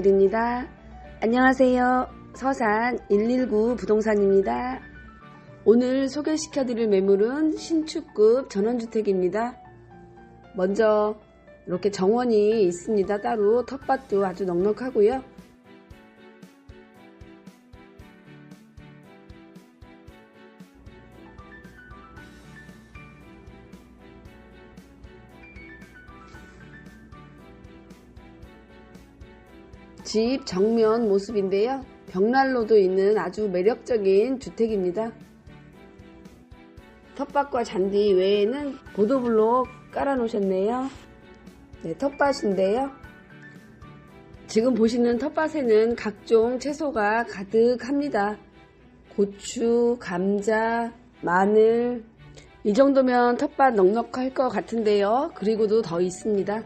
드립니다. 안녕하세요. 서산 119 부동산입니다. 오늘 소개시켜 드릴 매물은 신축급 전원주택입니다. 먼저 이렇게 정원이 있습니다. 따로 텃밭도 아주 넉넉하고요. 집 정면 모습인데요. 벽난로도 있는 아주 매력적인 주택입니다. 텃밭과 잔디 외에는 보도블록 깔아 놓으셨네요. 네, 텃밭인데요. 지금 보시는 텃밭에는 각종 채소가 가득합니다. 고추, 감자, 마늘. 이 정도면 텃밭 넉넉할 것 같은데요. 그리고도 더 있습니다.